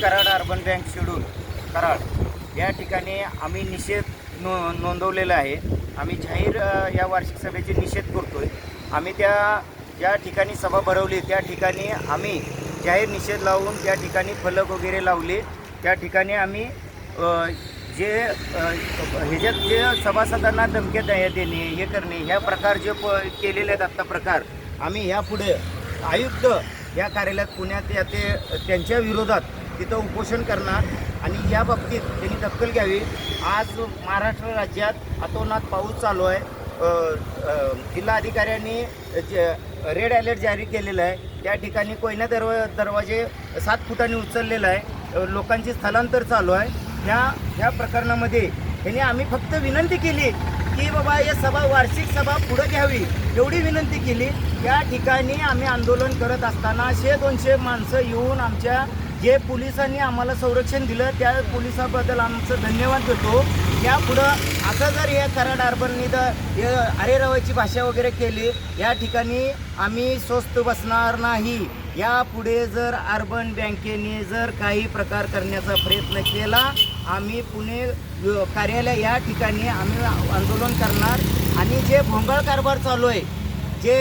Karad urban bank schedule Karad. या ठिकाणी आम्ही निषेध नो नोंदवलेला आहे. आम्ही जाहीर या वार्षिक सभेचे निषेध करतो आहे आम्ही त्या ज्या ठिकाणी सभा भरवली त्या ठिकाणी आम्ही जाहीर निषेध लावून त्या ठिकाणी फलक वगैरे लावले. त्या ठिकाणी आम्ही जे ह्याच्यात जे सभासदांना धमक्या द्या- देणे हे करणे ह्या प्रकार जे प केलेले आहेत आत्ता प्रकार आम्ही ह्यापुढे आयुक्त या कार्यालयात पुण्यात या ते त्यांच्या विरोधात तिथं उपोषण करणार आणि या बाबतीत त्यांनी दखल घ्यावी. आज महाराष्ट्र राज्यात अतोनात पाऊस चालू आहे. जिल्हा अधिकाऱ्यांनी जिल्हाधिकाऱ्यांनी रेड अलर्ट जारी केलेला आहे. त्या ठिकाणी कोयना दरवा दरवाजे सात फुटांनी उचललेला आहे. लोकांची स्थलांतर चालू आहे. ह्या ह्या प्रकरणामध्ये त्यांनी आम्ही फक्त विनंती केली की बाबा या सभा वार्षिक सभा पुढं घ्यावी. एवढी विनंती केली. या ठिकाणी आम्ही आंदोलन करत असताना शे दोनशे माणसं येऊन आमच्या जे पोलिसांनी आम्हाला संरक्षण दिलं त्या पोलिसाबद्दल आमचं धन्यवाद देतो. यापुढं असं जर या कराड अर्बननी तर अरे रवायची भाषा वगैरे केली या ठिकाणी आम्ही स्वस्त बसणार नाही. यापुढे जर अर्बन बँकेने जर काही प्रकार करण्याचा प्रयत्न केला आम्ही पुणे कार्यालय या ठिकाणी आम्ही आंदोलन करणार. आणि जे भोंगळ कारभार चालू आहे जे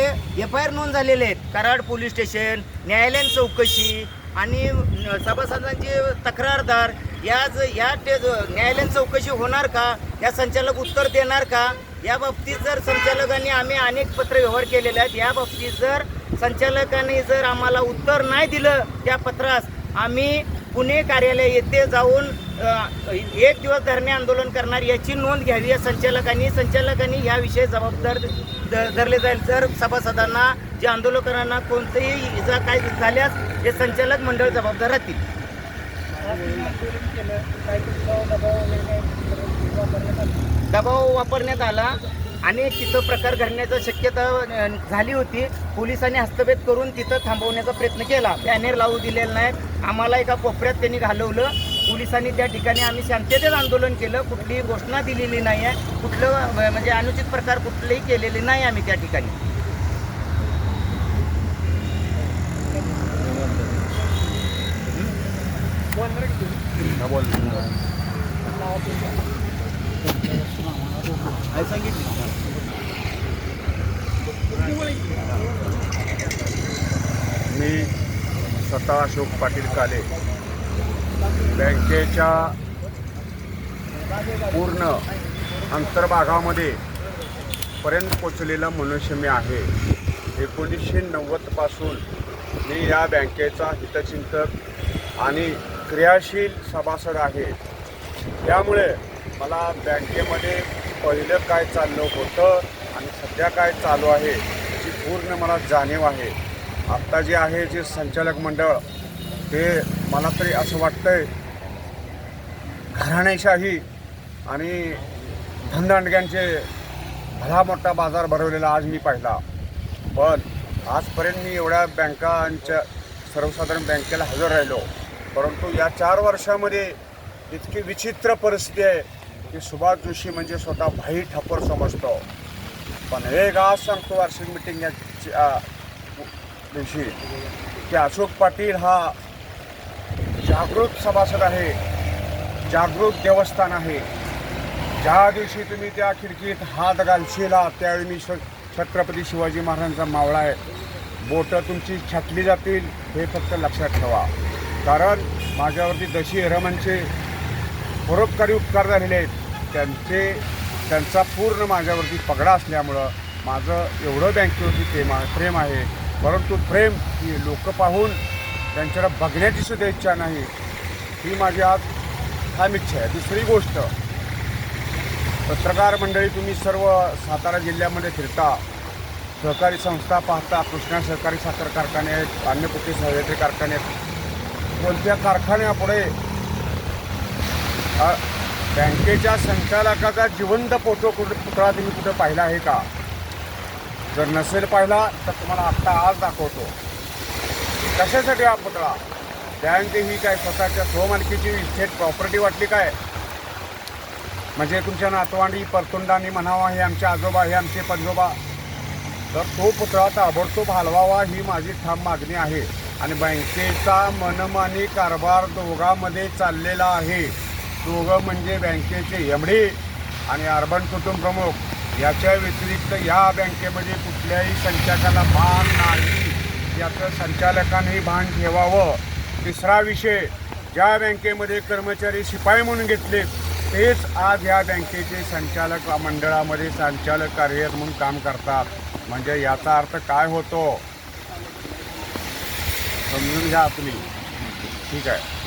एफ आय आर नोंद झालेले आहेत कराड पोलीस स्टेशन न्यायालयीन चौकशी आणि सभासदांची सभासदांचे तक्रारदार या ज या ते न्यायालयीन चौकशी होणार का? या संचालक उत्तर देणार का? या बाबतीत जर संचालकांनी आम्ही अनेक पत्र व्यवहार केलेले आहेत या बाबतीत जर संचालकांनी जर आम्हाला उत्तर नाही दिलं त्या पत्रास आम्ही पुणे कार्यालय येथे जाऊन एक दिवस धरणे आंदोलन करणार याची नोंद घ्यावी या संचालकांनी. संचालकांनी याविषयी जबाबदार धरले जाईल. तर सभासदांना जे आंदोलकांना कोणतेही इजा काय झाल्यास हे संचालक मंडळ जबाबदार राहतील. दबाव वापरण्यात आला आणि तिथं प्रकार घडण्याची शक्यता झाली होती. पोलिसांनी हस्तभेद करून तिथं थांबवण्याचा प्रयत्न केला. बॅनर लावू दिलेला नाही. आम्हाला एका कोपऱ्यात त्यांनी घालवलं. पोलिसांनी त्या ठिकाणी आम्ही शांततेत आंदोलन केलं. कुठलीही घोषणा दिलेली नाही आहे. कुठलं म्हणजे अनुचित प्रकार कुठलेही केलेले नाही आम्ही त्या ठिकाणी. मी स्वतः अशोक पाटील काले. बँकेच्या पूर्ण अंतर्भागामध्ये पर्यंत पोचलेला मनुष्य मी आहे. एकोणीसशे नव्वदपासून मी या बँकेचा हितचिंतक आणि क्रियाशील सभासद आहे. त्यामुळे मला बँकेमध्ये पहिलं काय चाललं होतं आणि सध्या काय चालू आहे याची पूर्ण मला जाणीव आहे. आत्ता जे आहे जे संचालक मंडळ हे मला तरी असं वाटतंय घराणेशाही आणि धंदांडग्यांचे भला मोठा बाजार भरवलेला आज मी पाहिला. पण आजपर्यंत मी एवढ्या बँकांच्या सर्वसाधारण बँकेला हजर राहिलो. परंतु या चार वर्षामध्ये इतकी विचित्र परिस्थिती आहे की सुभाष जोशी म्हणजे स्वतः भाई ठप्पर समजतो. पण एक आज सांगतो वार्षिक मिटिंग दिवशी की अशोक पाटील हा जागृत सभासद आहे जागृत देवस्थान आहे. ज्या दिवशी तुम्ही त्या खिडकीत हात घालशिला त्यावेळी मी श छत्रपती शिवाजी महाराजांचा मावळा आहे. बोटं तुमची छाटली जातील हे फक्त लक्षात ठेवा. कारण माझ्यावरती दशी रमनचे परोपकारी उपकार झालेले आहेत त्यांचे त्यांचा पूर्ण माझ्यावरती पगडा असल्यामुळं माझं एवढं बँकेवरती प्रेम आहे प्रेम आहे. परंतु प्रेम ही लोक पाहून त्यांच्याकडे बघण्याची सुद्धा इच्छा नाही ही माझी आज ठाम इच्छा आहे. दुसरी गोष्ट पत्रकार मंडळी तुम्ही सर्व सातारा जिल्ह्यामध्ये फिरता सहकारी संस्था पाहता कृष्णा सहकारी साखर कारखाने आहेत अन्नपुटी सह्याद्री कारखाने आहेत कोणत्या कारखान्यापुढे बँकेच्या संचालकाचा जिवंत फोटो कुठे पुतळा तुम्ही कुठं पाहिला आहे का? जर नसेल पाहिला तर तुम्हाला आत्ता आज दाखवतो. कशासाठी हा पुतळा? बँक ही काय स्वतःच्या स्वमालकीची इस्टेट प्रॉपर्टी वाटली काय? म्हणजे तुमच्या नातवांडी परतुंडांनी म्हणावा हे आमचे आजोबा हे आमचे पंजोबा. तर तो पुतळा ताबडतोब हलवावा ही माझी ठाम मागणी आहे. आणि बँकेचा मनमानी कारभार दोघांमध्ये चाललेला आहे. दोघं म्हणजे बँकेचे एमडी आणि अर्बन कुटुंब प्रमुख. याच्या व्यतिरिक्त या बँकेमध्ये कुठल्याही संचालकाला मान नाही. याचं संचालकांनी भान ठेवावं. तिसरा विषय ज्या बँकेमध्ये कर्मचारी शिपाई म्हणून घेतले तेच आज या बँकेचे संचालक मंडळामध्ये संचालक कार्यरत म्हणून काम करतात. म्हणजे याचा अर्थ काय होतो? समजून घ्या तुम्ही. ठीक आहे.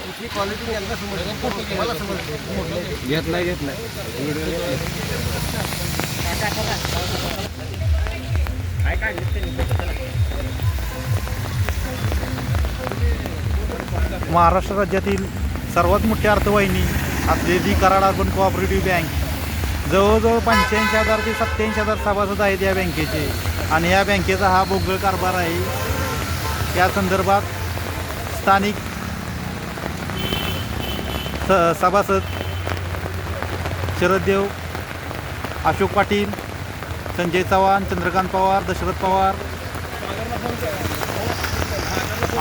घेतलाय घेतलाय महाराष्ट्र राज्यातील सर्वात मोठी अर्थवाहिनी असलेली कराड अर्बन कोऑपरेटिव्ह बँक जवळजवळ पंच्याऐंशी हजार ते सत्याऐंशी हजार सभासद आहेत या बँकेचे. आणि या बँकेचा हा बोगळ कारभार आहे. या संदर्भात स्थानिक स सभासद शरददेव अशोक पाटील संजय चव्हाण चंद्रकांत पवार दशरथ पवार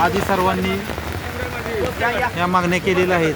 आधी सर्वांनी या मागण्या केलेल्या आहेत.